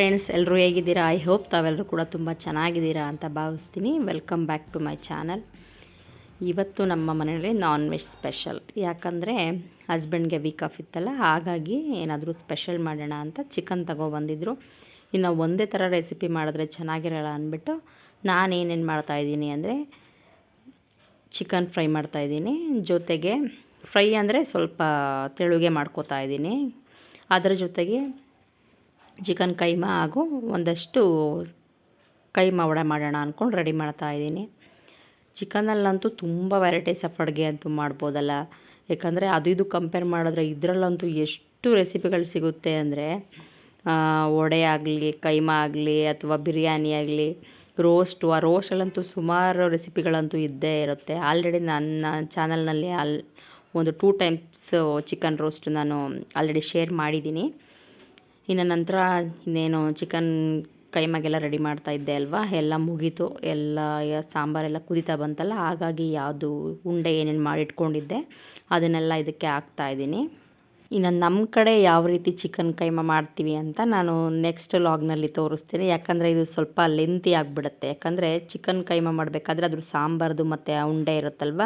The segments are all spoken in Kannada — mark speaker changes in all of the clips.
Speaker 1: ಫ್ರೆಂಡ್ಸ್ ಎಲ್ಲರೂ ಹೇಗಿದ್ದೀರಾ? ಐ ಹೋಪ್ ತಾವೆಲ್ಲರೂ ಕೂಡ ತುಂಬ ಚೆನ್ನಾಗಿದ್ದೀರಾ ಅಂತ ಭಾವಿಸ್ತೀನಿ. Welcome back to my channel ಇವತ್ತು ನಮ್ಮ ಮನೆಯಲ್ಲಿ ನಾನ್ ವೆಜ್ ಸ್ಪೆಷಲ್ ಯಾಕಂದರೆ ಹಸ್ಬೆಂಡ್ಗೆ ವೀಕ್ ಆಫ್ ಇತ್ತಲ್ಲ, ಹಾಗಾಗಿ ಏನಾದರೂ ಸ್ಪೆಷಲ್ ಮಾಡೋಣ ಅಂತ ಚಿಕನ್ ತಗೊಬಂದಿದ್ರು. ಇನ್ನು ಒಂದೇ ಥರ ರೆಸಿಪಿ ಮಾಡಿದ್ರೆ ಚೆನ್ನಾಗಿರಲ್ಲ ಅಂದ್ಬಿಟ್ಟು ನಾನು ಏನೇನು ಮಾಡ್ತಾಯಿದ್ದೀನಿ ಅಂದರೆ ಚಿಕನ್ ಫ್ರೈ ಮಾಡ್ತಾಯಿದ್ದೀನಿ ಜೊತೆಗೆ ಫ್ರೈ ಅಂದರೆ ಸ್ವಲ್ಪ ತೆಳುಗೆ ಮಾಡ್ಕೋತಾ ಇದ್ದೀನಿ. ಅದರ ಜೊತೆಗೆ ಚಿಕನ್ ಕೈಮಾ ಹಾಗೂ ಒಂದಷ್ಟು ಕೈಮಾ ವಡೆ ಮಾಡೋಣ ಅಂದ್ಕೊಂಡು ರೆಡಿ ಮಾಡ್ತಾ ಇದ್ದೀನಿ. ಚಿಕನಲ್ಲಂತೂ ತುಂಬ ವೆರೈಟೀಸ್ ಆಫ್ ಅಡುಗೆ ಅಂತೂ ಮಾಡ್ಬೋದಲ್ಲ. ಯಾಕಂದರೆ ಅದು ಇದು ಕಂಪೇರ್ ಮಾಡಿದ್ರೆ ಇದರಲ್ಲಂತೂ ಎಷ್ಟು ರೆಸಿಪಿಗಳು ಸಿಗುತ್ತೆ ಅಂದರೆ ವಡೆ ಆಗಲಿ ಕೈಮಾ ಆಗಲಿ ಅಥವಾ ಬಿರಿಯಾನಿ ಆಗಲಿ, ರೋಸ್ಟು, ಆ ರೋಸ್ಟಲ್ಲಂತೂ ಸುಮಾರು ರೆಸಿಪಿಗಳಂತೂ ಇದ್ದೇ ಇರುತ್ತೆ. ಆಲ್ರೆಡಿ ನನ್ನ ಚಾನಲ್ನಲ್ಲಿ ಅಲ್ ಒಂದು ಟೂ ಟೈಮ್ಸ್ ಚಿಕನ್ ರೋಸ್ಟ್ ನಾನು ಆಲ್ರೆಡಿ ಶೇರ್ ಮಾಡಿದ್ದೀನಿ. ಇನ್ನು ನಂತರ ಇನ್ನೇನು ಚಿಕನ್ ಕೈಮಾಗೆಲ್ಲ ರೆಡಿ ಮಾಡ್ತಾ ಇದ್ದೆ ಅಲ್ವಾ? ಎಲ್ಲ ಮುಗೀತು. ಎಲ್ಲ ಸಾಂಬಾರೆಲ್ಲ ಕುದೀತಾ ಬಂತಲ್ಲ? ಹಾಗಾಗಿ ಯಾವುದು ಉಂಡೆ ಏನೇನು ಮಾಡಿಟ್ಕೊಂಡಿದ್ದೆ, ಅದನ್ನೆಲ್ಲ ಇದಕ್ಕೆ ಹಾಕ್ತಾ ಇದ್ದೀನಿ. ಇನ್ನು ನಮ್ಮ ಕಡೆ ಯಾವ ರೀತಿ ಚಿಕನ್ ಕೈಮಾ ಮಾಡ್ತೀವಿ ಅಂತ ನಾನು ನೆಕ್ಸ್ಟ್ ಲಾಗ್ನಲ್ಲಿ ತೋರಿಸ್ತೀನಿ. ಯಾಕಂದರೆ ಇದು ಸ್ವಲ್ಪ ಲೆಂತಿ ಆಗಿಬಿಡುತ್ತೆ. ಯಾಕಂದರೆ ಚಿಕನ್ ಕೈಮಾ ಮಾಡಬೇಕಾದ್ರೆ ಅದ್ರ ಸಾಂಬಾರ್ದು ಮತ್ತು ಉಂಡೆ ಇರುತ್ತಲ್ವ,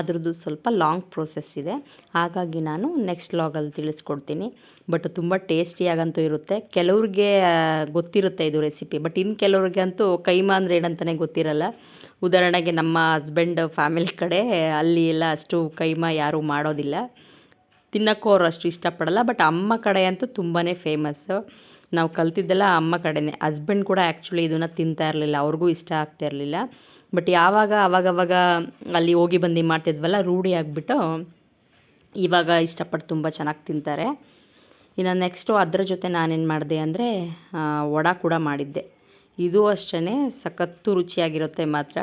Speaker 1: ಅದ್ರದ್ದು ಸ್ವಲ್ಪ ಲಾಂಗ್ ಪ್ರೋಸೆಸ್ ಇದೆ. ಹಾಗಾಗಿ ನಾನು ನೆಕ್ಸ್ಟ್ ಲಾಗಲ್ಲಿ ತಿಳಿಸ್ಕೊಡ್ತೀನಿ. ಬಟ್ ತುಂಬ ಟೇಸ್ಟಿಯಾಗಂತೂ ಇರುತ್ತೆ. ಕೆಲವ್ರಿಗೆ ಗೊತ್ತಿರುತ್ತೆ ಇದು ರೆಸಿಪಿ ಬಟ್ ಇನ್ನು ಕೆಲವ್ರಿಗೆ ಅಂತೂ ಕೈಮಾ ಅಂದರೆ ಏನಂತಲೇ ಗೊತ್ತಿರಲ್ಲ. ಉದಾಹರಣೆಗೆ ನಮ್ಮ ಹಸ್ಬೆಂಡ್ ಫ್ಯಾಮಿಲಿ ಕಡೆ ಅಲ್ಲಿ ಎಲ್ಲ ಅಷ್ಟು ಕೈಮಾ ಯಾರೂ ಮಾಡೋದಿಲ್ಲ. ತಿನ್ನೋಕ್ಕೂ ಅವ್ರು ಅಷ್ಟು ಇಷ್ಟಪಡಲ್ಲ ಬಟ್ ಅಮ್ಮ ಕಡೆ ಅಂತೂ ತುಂಬಾ ಫೇಮಸ್ಸು ನಾವು ಕಲ್ತಿದ್ದೆಲ್ಲ ಅಮ್ಮ ಕಡೆನೇ. ಹಸ್ಬೆಂಡ್ ಕೂಡ ಆ್ಯಕ್ಚುಲಿ ಇದನ್ನು ತಿಂತಾ ಇರಲಿಲ್ಲ, ಅವ್ರಿಗೂ ಇಷ್ಟ ಆಗ್ತಾ ಇರಲಿಲ್ಲ. ಬಟ್ ಯಾವಾಗ ಅವಾಗವಾಗ ಅಲ್ಲಿ ಹೋಗಿ ಬಂದು ಮಾಡ್ತಿದ್ವಲ್ಲ, ರೂಢಿ ಆಗಿಬಿಟ್ಟು ಇವಾಗ ಇಷ್ಟಪಟ್ಟು ತುಂಬ ಚೆನ್ನಾಗಿ ತಿಂತಾರೆ. ಇನ್ನು ನೆಕ್ಸ್ಟು ಅದರ ಜೊತೆ ನಾನೇನು ಮಾಡಿದೆ ಅಂದರೆ ವಡ ಕೂಡ ಮಾಡಿದ್ದೆ. ಇದು ಅಷ್ಟೇ ಸಖತ್ತು ರುಚಿಯಾಗಿರುತ್ತೆ ಮಾತ್ರ.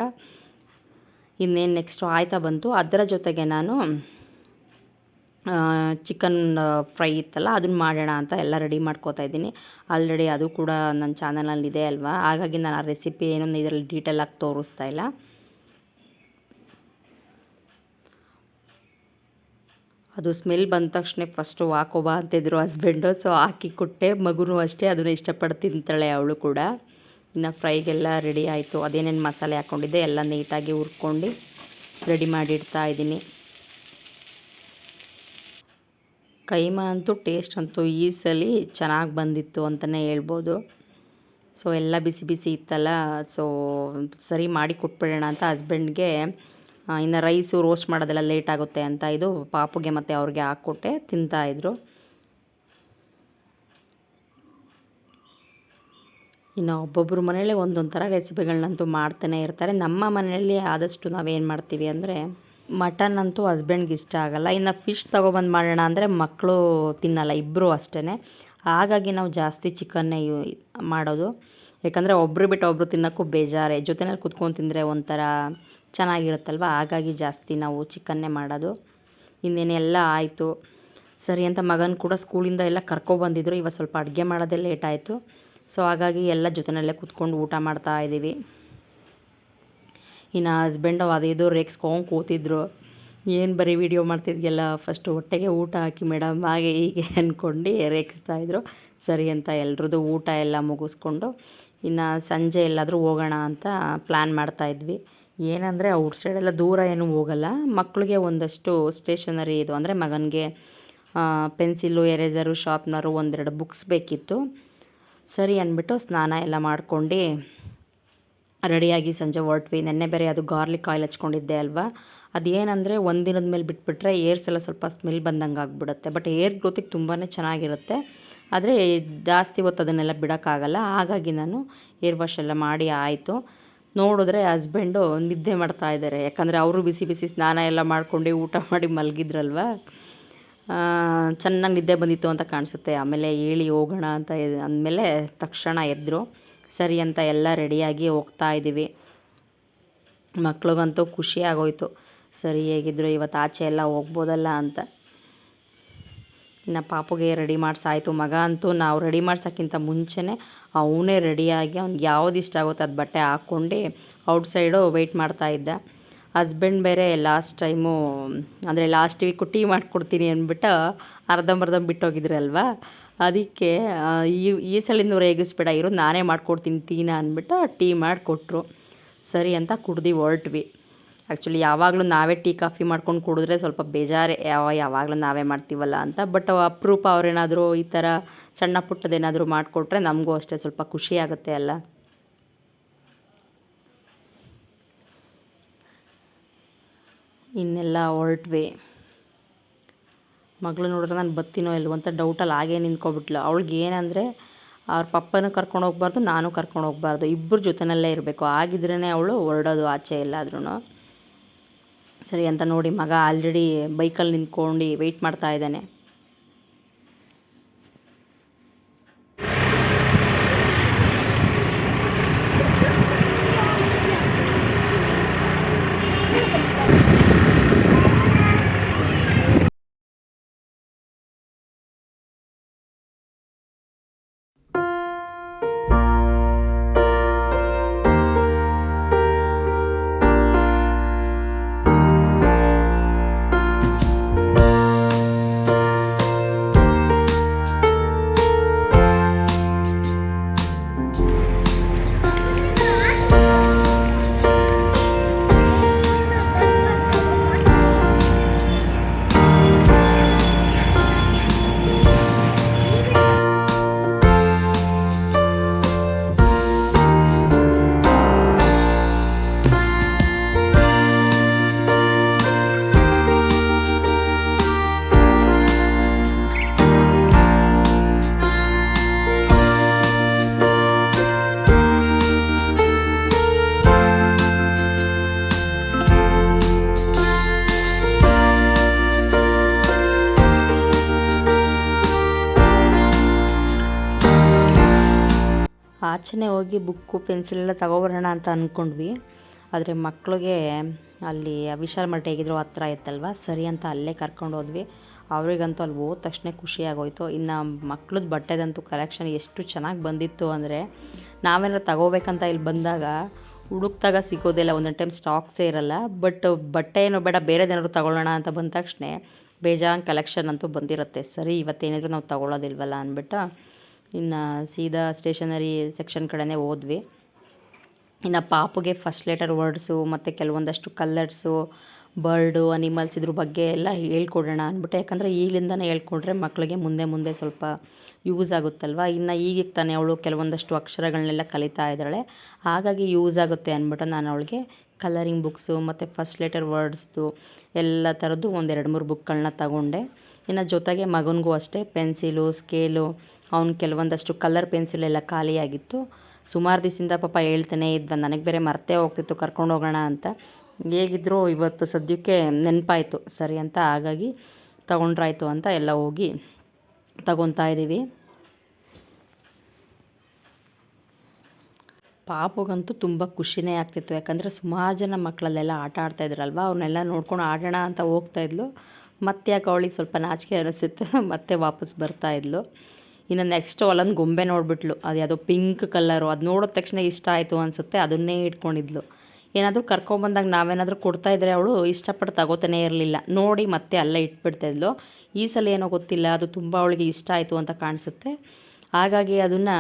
Speaker 1: ಇನ್ನೇನು ನೆಕ್ಸ್ಟು ಆಯ್ತಾ ಬಂತು, ಅದರ ಜೊತೆಗೆ ನಾನು ಚಿಕನ್ ಫ್ರೈ ಇತ್ತಲ್ಲ, ಅದನ್ನ ಮಾಡೋಣ ಅಂತ ಎಲ್ಲ ರೆಡಿ ಮಾಡ್ಕೋತಾ ಇದ್ದೀನಿ. ಆಲ್ರೆಡಿ ಅದು ಕೂಡ ನನ್ನ ಚಾನಲಲ್ಲಿ ಇದೆ ಅಲ್ವಾ? ಹಾಗಾಗಿ ನಾನು ಆ ರೆಸಿಪಿ ಏನೊಂದು ಇದರಲ್ಲಿ ಡೀಟೇಲ್ ಆಗಿ ತೋರಿಸ್ತಾ ಇಲ್ಲ. ಅದು ಸ್ಮೆಲ್ ಬಂದ ತಕ್ಷಣ ಫಸ್ಟು ಹಾಕೋಬಾ ಅಂತಿದ್ರು ಹಸ್ಬೆಂಡು ಸೊ ಹಾಕಿ ಕೊಟ್ಟೆ, ಮಗುನೂ ಅಷ್ಟೇ, ಅದನ್ನು ಇಷ್ಟಪಟ್ಟು ತಿಂತಾಳೆ ಅವಳು ಕೂಡ. ಇನ್ನು ಫ್ರೈಗೆಲ್ಲ ರೆಡಿ ಆಯಿತು. ಅದೇನೇನು ಮಸಾಲೆ ಹಾಕ್ಕೊಂಡಿದ್ದೆ ಎಲ್ಲ ನೀಟಾಗಿ ಹುರ್ಕೊಂಡು ರೆಡಿ ಮಾಡಿಡ್ತಾ ಇದ್ದೀನಿ. ಕೈಮಾ ಅಂತೂ ಟೇಸ್ಟ್ ಅಂತೂ ಈ ಸಲ ಚೆನ್ನಾಗಿ ಬಂದಿತ್ತು ಅಂತಲೇ ಹೇಳ್ಬೋದು. ಸೊ, ಎಲ್ಲ ಬಿಸಿ ಬಿಸಿ ಇತ್ತಲ್ಲ, ಸೊ, ಸರಿ ಮಾಡಿ ಕೊಟ್ಬಿಡೋಣ ಅಂತ ಹಸ್ಬೆಂಡ್ಗೆ ಇನ್ನು ರೈಸು ರೋಸ್ಟ್ ಮಾಡೋದೆಲ್ಲ ಲೇಟ್ ಆಗುತ್ತೆ ಅಂತ ಇದು ಪಾಪುಗೆ ಮತ್ತು ಅವ್ರಿಗೆ ಹಾಕ್ಕೊಟ್ಟೆ ತಿಂತಾಯಿದ್ರು ಇನ್ನು ಒಬ್ಬೊಬ್ಬರು ಮನೇಲಿ ಒಂದೊಂದು ಥರ ರೆಸಿಪಿಗಳನ್ನಂತೂ ಮಾಡ್ತಾನೆ ಇರ್ತಾರೆ. ನಮ್ಮ ಮನೆಯಲ್ಲಿ ಆದಷ್ಟು ನಾವೇನು ಮಾಡ್ತೀವಿ ಅಂದರೆ ಮಟನ್ ಅಂತೂ ಹಸ್ಬೆಂಡ್ಗೆ ಇಷ್ಟ ಆಗಲ್ಲ. ಇನ್ನು ಫಿಶ್ ತೊಗೊಬಂದು ಮಾಡೋಣ ಅಂದರೆ ಮಕ್ಕಳು ತಿನ್ನಲ್ಲ ಇಬ್ಬರೂ ಅಷ್ಟೇ ಹಾಗಾಗಿ ನಾವು ಜಾಸ್ತಿ ಚಿಕನ್ನೇ ಯೂ ಮಾಡೋದು. ಯಾಕಂದರೆ ಒಬ್ಬರು ಬಿಟ್ಟು ಒಬ್ಬರು ತಿನ್ನೋಕ್ಕೂ ಬೇಜಾರೆ. ಜೊತೆಯಲ್ಲಿ ಕುತ್ಕೊಂಡು ತಿಂದರೆ ಒಂಥರ ಚೆನ್ನಾಗಿರುತ್ತಲ್ವ? ಹಾಗಾಗಿ ಜಾಸ್ತಿ ನಾವು ಚಿಕನ್ನೇ ಮಾಡೋದು. ಇನ್ನೇನೆಲ್ಲ ಆಯಿತು. ಸರಿ ಅಂತ ಮಗನ ಕೂಡ ಸ್ಕೂಲಿಂದ ಎಲ್ಲ ಕರ್ಕೊಬಂದಿದ್ರು ಇವಾಗ ಸ್ವಲ್ಪ ಅಡುಗೆ ಮಾಡೋದೇ ಲೇಟ್ ಆಯಿತು. ಸೊ ಹಾಗಾಗಿ ಎಲ್ಲ ಜೊತೆಯಲ್ಲೇ ಕುತ್ಕೊಂಡು ಊಟ ಮಾಡ್ತಾ ಇದ್ದೀವಿ ಇನ್ನು ಹಸ್ಬೆಂಡು ಅದೇದು ರೇಗಿಸ್ಕೊಂಡು ಕೂತಿದ್ರು. ಏನು ಬರೀ ವೀಡಿಯೋ ಮಾಡ್ತಿದ್ಯಲ್ಲ ಫಸ್ಟು ಹೊಟ್ಟೆಗೆ ಊಟ ಹಾಕಿ ಮೇಡಮ್ ಹಾಗೆ ಹೀಗೆ ಅಂದ್ಕೊಂಡು ರೇಗಿಸ್ತಾಯಿದ್ರು ಸರಿ ಅಂತ ಎಲ್ರದ್ದು ಊಟ ಎಲ್ಲ ಮುಗಿಸ್ಕೊಂಡು ಇನ್ನು ಸಂಜೆ ಎಲ್ಲಾದರೂ ಹೋಗೋಣ ಅಂತ ಪ್ಲ್ಯಾನ್ ಮಾಡ್ತಾಯಿದ್ವಿ ಏನಂದರೆ ಔಟ್ ಸೈಡೆಲ್ಲ ದೂರ ಏನೂ ಹೋಗಲ್ಲ. ಮಕ್ಕಳಿಗೆ ಒಂದಷ್ಟು ಸ್ಟೇಷನರಿ ಇದು ಅಂದರೆ ಮಗನಿಗೆ ಪೆನ್ಸಿಲ್ಲು ಎರೇಸರು ಶಾರ್ಪ್ನರು ಒಂದೆರಡು ಬುಕ್ಸ್ ಬೇಕಿತ್ತು. ಸರಿ ಅಂದ್ಬಿಟ್ಟು ಸ್ನಾನ ಎಲ್ಲ ಮಾಡ್ಕೊಂಡು ರೆಡಿಯಾಗಿ ಸಂಜೆ ಹೊರಟ್ವಿ ನೆನ್ನೆ ಬೇರೆ ಅದು ಗಾರ್ಲಿಕ್ ಆಯಿಲ್ ಹಚ್ಕೊಂಡಿದ್ದೆ ಅಲ್ವಾ? ಅದೇನಂದರೆ ಒಂದಿನದ ಮೇಲೆ ಬಿಟ್ಬಿಟ್ರೆ ಏರ್ಸ್ ಎಲ್ಲ ಸ್ವಲ್ಪ ಸ್ಮೆಲ್ ಬಂದಂಗೆ ಆಗಿಬಿಡುತ್ತೆ. ಬಟ್ ಏರ್ ಗ್ರೋತಿಗೆ ತುಂಬಾ ಚೆನ್ನಾಗಿರುತ್ತೆ. ಆದರೆ ಜಾಸ್ತಿ ಹೊತ್ತು ಅದನ್ನೆಲ್ಲ ಬಿಡೋಕ್ಕಾಗಲ್ಲ. ಹಾಗಾಗಿ ನಾನು ಏರ್ ವಾಶ್ ಎಲ್ಲ ಮಾಡಿ ಆಯಿತು. ನೋಡಿದ್ರೆ ಹಸ್ಬೆಂಡು ನಿದ್ದೆ ಮಾಡ್ತಾ ಇದ್ದಾರೆ ಯಾಕಂದರೆ ಅವರು ಬಿಸಿ ಬಿಸಿ ಸ್ನಾನ ಎಲ್ಲ ಮಾಡ್ಕೊಂಡು ಊಟ ಮಾಡಿ ಮಲಗಿದ್ರಲ್ವ? ಚೆನ್ನಾಗಿ ನಿದ್ದೆ ಬಂದಿತ್ತು ಅಂತ ಕಾಣಿಸುತ್ತೆ. ಆಮೇಲೆ ಹೇಳಿ ಹೋಗೋಣ ಅಂತ ಅಂದಮೇಲೆ ತಕ್ಷಣ ಎದ್ದರು ಸರಿ ಅಂತ ಎಲ್ಲ ರೆಡಿಯಾಗಿ ಹೋಗ್ತಾ ಇದ್ದೀವಿ. ಮಕ್ಳಿಗಂತೂ ಖುಷಿ ಆಗೋಯ್ತು. ಸರಿ ಹೇಗಿದ್ರು ಇವತ್ತು ಆಚೆ ಎಲ್ಲ ಹೋಗ್ಬೋದಲ್ಲ ಅಂತ. ಇನ್ನು ಪಾಪುಗೆ ರೆಡಿ ಮಾಡಿಸಾಯ್ತು. ಮಗ ಅಂತೂ ನಾವು ರೆಡಿ ಮಾಡ್ಸೋಕ್ಕಿಂತ ಮುಂಚೆನೇ ಅವನೇ ರೆಡಿಯಾಗಿ ಅವ್ನಿಗೆ ಯಾವ್ದು ಇಷ್ಟ ಆಗುತ್ತೆ ಅದು ಬಟ್ಟೆ ಹಾಕ್ಕೊಂಡು ಔಟ್ಸೈಡು ವೆಯ್ಟ್ ಮಾಡ್ತಾಯಿದ್ದ ಹಸ್ಬೆಂಡ್ ಬೇರೆ ಲಾಸ್ಟ್ ಟೈಮು ಅಂದರೆ ಲಾಸ್ಟ್ ವೀಕು ಟೀ ಮಾಡಿಕೊಡ್ತೀನಿ ಅಂದ್ಬಿಟ್ಟು ಅರ್ಧಂಬರ್ಧ ಬಿಟ್ಟೋಗಿದ್ರಲ್ವ? ಅದಕ್ಕೆ ಈ ಈ ಸಲಿಂದ ರೇಗಿಸ್ಬೇಡ ಇರೋದು ನಾನೇ ಮಾಡ್ಕೊಡ್ತೀನಿ ಟೀನ ಅಂದ್ಬಿಟ್ಟು ಟೀ ಮಾಡಿಕೊಟ್ರು. ಸರಿ ಅಂತ ಕುಡ್ದು ಹೊರಟ್ವಿ. ಆ್ಯಕ್ಚುಲಿ ಯಾವಾಗಲೂ ನಾವೇ ಟೀ, ಕಾಫಿ ಮಾಡ್ಕೊಂಡು ಕುಡಿದ್ರೆ ಸ್ವಲ್ಪ ಬೇಜಾರೇ, ಯಾವ, ಯಾವಾಗಲೂ ನಾವೇ ಮಾಡ್ತೀವಲ್ಲ ಅಂತ. ಬಟ್ ಅಪರೂಪ ಅವ್ರೇನಾದರೂ ಈ ಥರ ಸಣ್ಣ ಪುಟ್ಟದೇನಾದರೂ ಮಾಡಿಕೊಟ್ರೆ ನಮಗೂ ಅಷ್ಟೇ ಸ್ವಲ್ಪ ಖುಷಿ ಆಗುತ್ತೆ ಅಲ್ಲ. ಇನ್ನೆಲ್ಲ ಹೊರಟ್ವಿ. ಮಗಳು ನೋಡಿದ್ರೆ ನಾನು ಬತ್ತೀನೋ ಇಲ್ವೋ ಅಂತ ಡೌಟಲ್ಲಿ ಹಾಗೇ ನಿಂತ್ಕೊಬಿಟ್ಲು. ಅವ್ಳಿಗೆ ಏನಂದರೆ, ಅವ್ರ ಪಪ್ಪನೂ ಕರ್ಕೊಂಡು ಹೋಗ್ಬಾರ್ದು, ನಾನು ಕರ್ಕೊಂಡು ಹೋಗ್ಬಾರ್ದು. ಇಬ್ಬರು ಜೊತೆಯಲ್ಲೇ ಇರಬೇಕು. ಆಗಿದ್ರೇ ಅವಳು ಹೊರಡೋದು ಆಚೆ ಎಲ್ಲಾದ್ರೂ ಸರಿ ಅಂತ ನೋಡಿ ಮಗ ಆಲ್ರೆಡಿ ಬೈಕಲ್ಲಿ ನಿಂತ್ಕೊಂಡು ವೆಯ್ಟ್ ಮಾಡ್ತಾ ಇದ್ದಾನೆ. ಆಚೆನೇ ಹೋಗಿ ಬುಕ್ಕು, ಪೆನ್ಸಿಲ್ ಎಲ್ಲ ತಗೊಬರೋಣ ಅಂತ ಅಂದ್ಕೊಂಡ್ವಿ ಆದರೆ ಮಕ್ಕಳಿಗೆ ಅಲ್ಲಿ ವಿಶಾಲ್ ಮಠ ಹೇಗಿದ್ರು ಹತ್ರ ಇತ್ತಲ್ವ? ಸರಿ ಅಂತ ಅಲ್ಲೇ ಕರ್ಕೊಂಡು ಹೋದ್ವಿ. ಅವರಿಗಂತೂ ಅಲ್ಲಿ ಹೋದ ತಕ್ಷಣ ಖುಷಿಯಾಗೋಯ್ತು ಇನ್ನು ಮಕ್ಳದ್ದು ಬಟ್ಟೆದಂತೂ ಕಲೆಕ್ಷನ್ ಎಷ್ಟು ಚೆನ್ನಾಗಿ ಬಂದಿತ್ತು ಅಂದರೆ ನಾವೇನಾದ್ರು ತಗೋಬೇಕಂತ ಇಲ್ಲಿ ಬಂದಾಗ ಹುಡುಕ್ದಾಗ ಸಿಗೋದಿಲ್ಲ. ಒಂದೊಂದು ಟೈಮ್ ಸ್ಟಾಕ್ಸೇ ಇರಲ್ಲ. ಬಟ್ ಬಟ್ಟೆ ಏನೋ ಬೇಡ ಬೇರೆದೇನಾದ್ರು ತಗೊಳ್ಳೋಣ ಅಂತ ಬಂದ ತಕ್ಷಣ ಬೇಜಾನ್ ಕಲೆಕ್ಷನ್ ಅಂತೂ ಬಂದಿರುತ್ತೆ. ಸರಿ, ಇವತ್ತೇನಿದ್ರು ನಾವು ತಗೊಳ್ಳೋದಿಲ್ವಲ್ಲ ಅಂದ್ಬಿಟ್ಟು ಇನ್ನು ಸೀದಾ ಸ್ಟೇಷನರಿ ಸೆಕ್ಷನ್ ಕಡೆನೇ ಹೋದ್ವಿ. ಇನ್ನು ಪಾಪುಗೆ ಫಸ್ಟ್ ಲೆಟರ್ ವರ್ಡ್ಸು ಮತ್ತು ಕೆಲವೊಂದಷ್ಟು ಕಲರ್ಸು ಬರ್ಡು ಅನಿಮಲ್ಸ್ ಇದ್ರ ಬಗ್ಗೆ ಎಲ್ಲ ಹೇಳ್ಕೊಡೋಣ ಅಂದ್ಬಿಟ್ಟು, ಯಾಕಂದರೆ ಈಗಲಿಂದನೇ ಹೇಳ್ಕೊಂಡ್ರೆ ಮಕ್ಕಳಿಗೆ ಮುಂದೆ ಮುಂದೆ ಸ್ವಲ್ಪ ಯೂಸ್ ಆಗುತ್ತಲ್ವ? ಇನ್ನು ಈಗ ತಾನೇ ಅವಳು ಕೆಲವೊಂದಷ್ಟು ಅಕ್ಷರಗಳನ್ನೆಲ್ಲ ಕಲಿತಾ ಇದ್ದಾಳೆ. ಹಾಗಾಗಿ ಯೂಸ್ ಆಗುತ್ತೆ ಅಂದ್ಬಿಟ್ಟು ನಾನು ಅವಳಿಗೆ ಕಲರಿಂಗ್ ಬುಕ್ಸು ಮತ್ತು ಫಸ್ಟ್ ಲೆಟರ್ ವರ್ಡ್ಸ್ದು ಎಲ್ಲ ಥರದ್ದು ಒಂದು ಎರಡು ಮೂರು ಬುಕ್ಗಳನ್ನ ತಗೊಂಡೆ. ಇನ್ನು ಜೊತೆಗೆ ಮಗನಿಗೂ ಅಷ್ಟೇ ಪೆನ್ಸಿಲು ಸ್ಕೇಲು ಅವ್ನು ಕೆಲವೊಂದಷ್ಟು ಕಲರ್ ಪೆನ್ಸಿಲ್ ಎಲ್ಲ ಖಾಲಿಯಾಗಿತ್ತು. ಸುಮಾರು ದಿವಸದಿಂದ ಪಾಪ ಹೇಳ್ತಾನೆ ಇದ್ದ, ನನಗೆ ಬೇರೆ ಮರ್ತೇ ಹೋಗ್ತಿತ್ತು, ಕರ್ಕೊಂಡು ಹೋಗೋಣ ಅಂತ. ಹೇಗಿದ್ದರೂ ಇವತ್ತು ಸದ್ಯಕ್ಕೆ ನೆನಪಾಯಿತು. ಸರಿ ಅಂತ ಹಾಗಾಗಿ ತಗೊಂಡ್ರಾಯ್ತು ಅಂತ ಎಲ್ಲ ಹೋಗಿ ತಗೊತಾ ಇದ್ದೀವಿ ಪಾಪಗಂತೂ ತುಂಬ ಖುಷಿನೇ ಆಗ್ತಿತ್ತು. ಯಾಕಂದರೆ ಸುಮಾರು ಜನ ಮಕ್ಕಳಲ್ಲೆಲ್ಲ ಆಟ ಆಡ್ತಾಯಿದ್ರಲ್ವ ಅವ್ರನ್ನೆಲ್ಲ ನೋಡ್ಕೊಂಡು ಆಡೋಣ ಅಂತ ಹೋಗ್ತಾಯಿದ್ಲು ಮತ್ತೆ ಯಾಕೆ ಅವಳಿಗೆ ಸ್ವಲ್ಪ ನಾಚಿಕೆ ಅನಿಸುತ್ತೆ. ಮತ್ತೆ ವಾಪಸ್ ಬರ್ತಾ ಇದ್ಲು. ಇನ್ನು ನೆಕ್ಸ್ಟ್ ಅಲ್ಲೊಂದು ಗೊಂಬೆ ನೋಡಿಬಿಟ್ಲು. ಅದು ಯಾವುದೋ ಪಿಂಕ್ ಕಲರು ಅದು ನೋಡಿದ ತಕ್ಷಣ ಇಷ್ಟ ಆಯಿತು ಅನಿಸುತ್ತೆ, ಅದನ್ನೇ ಇಟ್ಕೊಂಡಿದ್ಲು. ಏನಾದರೂ ಕರ್ಕೊಂಬಂದಾಗ ನಾವೇನಾದರೂ ಕೊಡ್ತಾ ಇದ್ದರೆ ಅವಳು ಇಷ್ಟಪಟ್ಟು ತಗೋತಾನೇ ಇರಲಿಲ್ಲ. ನೋಡಿ ಮತ್ತೆ ಅಲ್ಲೇ ಇಟ್ಬಿಡ್ತಾಯಿದ್ಲು ಈ ಸಲ ಏನೋ ಗೊತ್ತಿಲ್ಲ, ಅದು ತುಂಬ ಅವಳಿಗೆ ಇಷ್ಟ ಆಯಿತು ಅಂತ ಕಾಣಿಸುತ್ತೆ. ಹಾಗಾಗಿ ಅದನ್ನು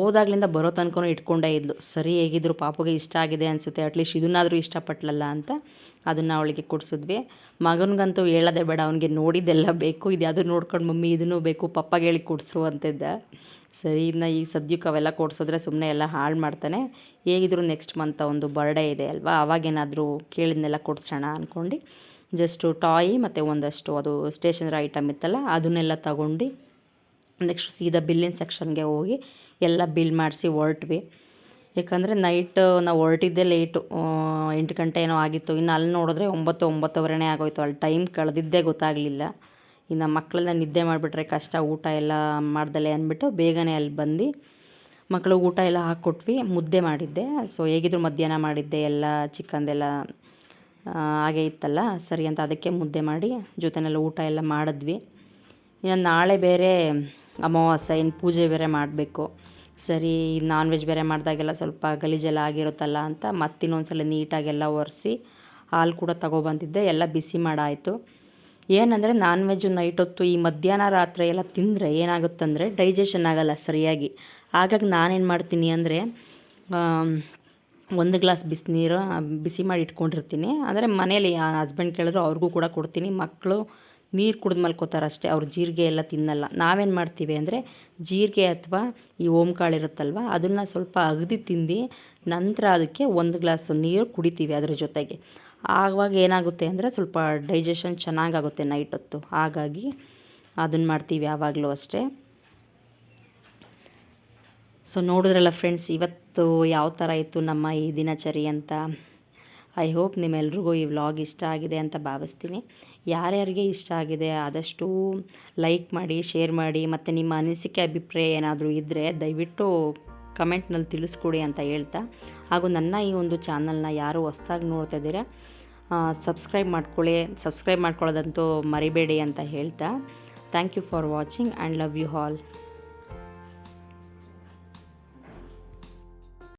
Speaker 1: ಓದಾಗ್ಲಿಂದ ಬರೋ ತನಕನೂ ಇಟ್ಕೊಂಡೇ ಇದ್ಲು. ಸರಿ ಹೇಗಿದ್ರು ಪಾಪುಗೆ ಇಷ್ಟ ಆಗಿದೆ ಅನಿಸುತ್ತೆ, ಅಟ್ಲೀಸ್ಟ್ ಇದನ್ನಾದರೂ ಇಷ್ಟಪಟ್ಲಲ್ಲ ಅಂತ. ಅದನ್ನು ಅವಳಿಗೆ ಕೊಡಿಸಿದ್ವಿ. ಮಗನಿಗಂತೂ ಹೇಳೋದೇ ಬೇಡ, ಅವನಿಗೆ ನೋಡಿದ್ದೆಲ್ಲ ಬೇಕು ಇದು ಯಾವುದು ನೋಡ್ಕೊಂಡು ಮಮ್ಮಿ ಇದನ್ನು ಬೇಕು, ಪಪ್ಪಗೆ ಹೇಳಿ ಕೊಡಿಸು ಅಂತಿದ್ದ. ಸರಿ ಇನ್ನು ಈಗ ಸದ್ಯಕ್ಕೆ ಅವೆಲ್ಲ ಕೊಡಿಸಿದ್ರೆ ಸುಮ್ಮನೆ ಎಲ್ಲ ಹಾಳು ಮಾಡ್ತಾನೆ. ಹೇಗಿದ್ರು ನೆಕ್ಸ್ಟ್ ಮಂತ್ ಒಂದು ಬರ್ಡೇ ಇದೆ ಅಲ್ವಾ ಅವಾಗೇನಾದರೂ ಕೇಳಿದ್ನೆಲ್ಲ ಕೊಡಿಸೋಣ ಅಂದ್ಕೊಂಡು ಜಸ್ಟು ಟಾಯ್ ಮತ್ತು ಒಂದಷ್ಟು ಅದು ಸ್ಟೇಷನರಿ ಐಟಮ್ ಇತ್ತಲ್ಲ, ಅದನ್ನೆಲ್ಲ ತಗೊಂಡು ನೆಕ್ಸ್ಟ್ ಸೀದಾ ಬಿಲ್ಲಿನ ಸೆಕ್ಷನ್ಗೆ ಹೋಗಿ ಎಲ್ಲ ಬಿಲ್ ಮಾಡಿಸಿ ಹೊರಟ್ವಿ. ಯಾಕಂದರೆ ನೈಟ್ ನಾವು ಹೊರಟಿದ್ದೆ ಲೇಟು ಎಂಟು ಗಂಟೆ ಏನೋ ಆಗಿತ್ತು. ಇನ್ನು ಅಲ್ಲಿ ನೋಡಿದ್ರೆ ಒಂಬತ್ತು, ಒಂಬತ್ತುವರೆನೇ ಆಗೋಯ್ತು. ಅಲ್ಲಿ ಟೈಮ್ ಕಳೆದಿದ್ದೇ ಗೊತ್ತಾಗಲಿಲ್ಲ. ಇನ್ನು ಮಕ್ಕಳೆಲ್ಲ ನಿದ್ದೆ ಮಾಡಿಬಿಟ್ರೆ ಕಷ್ಟ, ಊಟ ಎಲ್ಲ ಮಾಡ್ದಲೆ ಅಂದ್ಬಿಟ್ಟು ಬೇಗನೆ ಅಲ್ಲಿ ಬಂದು ಮಕ್ಕಳು ಊಟ ಎಲ್ಲ ಹಾಕ್ಕೊಟ್ವಿ, ಮುದ್ದೆ ಮಾಡಿದ್ದೆ. ಸೊ ಹೇಗಿದ್ರು ಮಧ್ಯಾಹ್ನ ಮಾಡಿದ್ದೆ, ಎಲ್ಲ ಚಿಕ್ಕಂದೆಲ್ಲ ಹಾಗೆ ಇತ್ತಲ್ಲ, ಸರಿ ಅಂತ ಅದಕ್ಕೆ ಮುದ್ದೆ ಮಾಡಿ ಜೊತೆನೆಲ್ಲ ಊಟ ಎಲ್ಲ ಮಾಡಿದ್ವಿ. ಇನ್ನು ನಾಳೆ ಬೇರೆ ಅಮಾವಾಸ್ಯೆ, ಇನ್ನು ಪೂಜೆ ಬೇರೆ ಮಾಡಬೇಕು. ಸರಿ ನಾನ್ ವೆಜ್ ಬೇರೆ ಮಾಡಿದಾಗೆಲ್ಲ ಸ್ವಲ್ಪ ಗಲೀಜೆಲ್ಲ ಆಗಿರುತ್ತಲ್ಲ ಅಂತ ಮತ್ತಿನ್ನೊಂದು ಸಲ ನೀಟಾಗೆಲ್ಲ ಒರೆಸಿ ಹಾಲು ಕೂಡ ತಗೊಬಂದಿದ್ದೆ, ಎಲ್ಲ ಬಿಸಿ ಮಾಡಾಯಿತು. ಏನಂದರೆ ನಾನ್ ವೆಜ್ ನೈಟ್ ಹೊತ್ತು ಈ ಮಧ್ಯಾಹ್ನ ರಾತ್ರಿ ಎಲ್ಲ ತಿಂದರೆ ಏನಾಗುತ್ತಂದರೆ ಡೈಜೆಷನ್ ಆಗಲ್ಲ ಸರಿಯಾಗಿ. ಹಾಗಾಗಿ ನಾನೇನು ಮಾಡ್ತೀನಿ ಅಂದರೆ ಒಂದು ಗ್ಲಾಸ್ ಬಿಸಿನೀರು ಬಿಸಿ ಮಾಡಿ ಇಟ್ಕೊಂಡಿರ್ತೀನಿ. ಅಂದರೆ ಮನೇಲಿ ಹಸ್ಬೆಂಡ್ ಕೇಳಿದ್ರು ಅವ್ರಿಗೂ ಕೂಡ ಕೊಡ್ತೀನಿ. ಮಕ್ಕಳು ನೀರು ಕುಡಿದು ಮಲ್ಕೋತಾರೆ ಅಷ್ಟೇ, ಅವ್ರು ಜೀರಿಗೆ ಎಲ್ಲ ತಿನ್ನಲ್ಲ. ನಾವೇನು ಮಾಡ್ತೀವಿ ಅಂದರೆ, ಜೀರಿಗೆ ಅಥವಾ ಈ ಓಂಕಾಳು ಇರುತ್ತಲ್ವ, ಅದನ್ನು ಸ್ವಲ್ಪ ಅಗದಿ ತಿಂದು ನಂತರ ಅದಕ್ಕೆ ಒಂದು ಗ್ಲಾಸ್ ನೀರು ಕುಡಿತೀವಿ ಅದರ ಜೊತೆಗೆ. ಆವಾಗ ಏನಾಗುತ್ತೆ ಅಂದರೆ, ಸ್ವಲ್ಪ ಡೈಜೆಷನ್ ಚೆನ್ನಾಗಾಗುತ್ತೆ ನೈಟ್ ಹೊತ್ತು. ಹಾಗಾಗಿ ಅದನ್ನು ಮಾಡ್ತೀವಿ ಯಾವಾಗಲೂ ಅಷ್ಟೇ. ಸೊ, ನೋಡಿದ್ರಲ್ಲ ಫ್ರೆಂಡ್ಸ್, ಇವತ್ತು ಯಾವ ಥರ ಇತ್ತು ನಮ್ಮ ಈ ದಿನಚರಿ ಅಂತ. ಐ ಹೋಪ್ ನಿಮ್ಮೆಲ್ರಿಗೂ ಈ ವ್ಲಾಗ್ ಇಷ್ಟ ಆಗಿದೆ ಅಂತ ಭಾವಿಸ್ತೀನಿ. ಯಾರ್ಯಾರಿಗೆ ಇಷ್ಟ ಆಗಿದೆ ಆದಷ್ಟು ಲೈಕ್ ಮಾಡಿ ಶೇರ್ ಮಾಡಿ, ಮತ್ತು ನಿಮ್ಮ ಅನಿಸಿಕೆ, ಅಭಿಪ್ರಾಯ ಏನಾದರೂ ಇದ್ದರೆ ದಯವಿಟ್ಟು ಕಮೆಂಟ್ನಲ್ಲಿ ತಿಳಿಸ್ಕೊಡಿ ಅಂತ ಹೇಳ್ತಾ. ಹಾಗೂ ನನ್ನ ಈ ಒಂದು ಚಾನಲ್ನ ಯಾರು ಹೊಸ್ದಾಗಿ ನೋಡ್ತಾ ಇದ್ದೀರಾ ಸಬ್ಸ್ಕ್ರೈಬ್ ಮಾಡ್ಕೊಳ್ಳಿ. ಸಬ್ಸ್ಕ್ರೈಬ್ ಮಾಡ್ಕೊಳ್ಳೋದಂತೂ ಮರಿಬೇಡಿ ಅಂತ ಹೇಳ್ತಾ. Thank you for watching and love you all